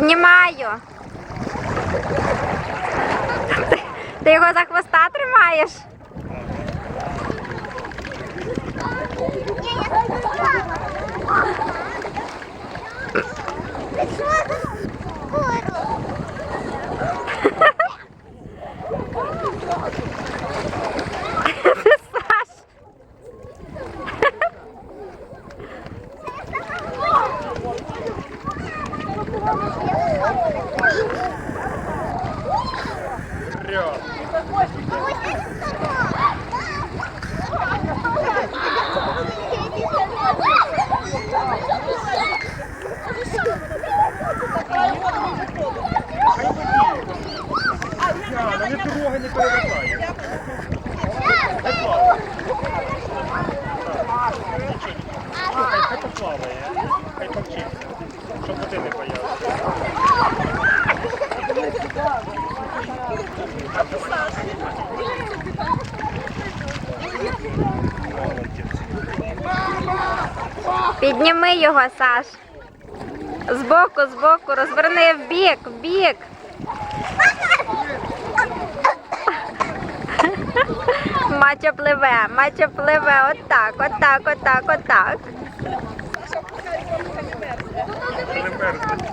Знімаю. Ти, його за хвоста тримаєш? Хай плаває. Слухай, хай поплаває. Хай повчиться. Щоб не боявся. Підніми його, Саш. Збоку, збоку, розверни в бік, в бік. Мачо пливе, мачо пливе, отак, отак, отак, отак. Не мерзне.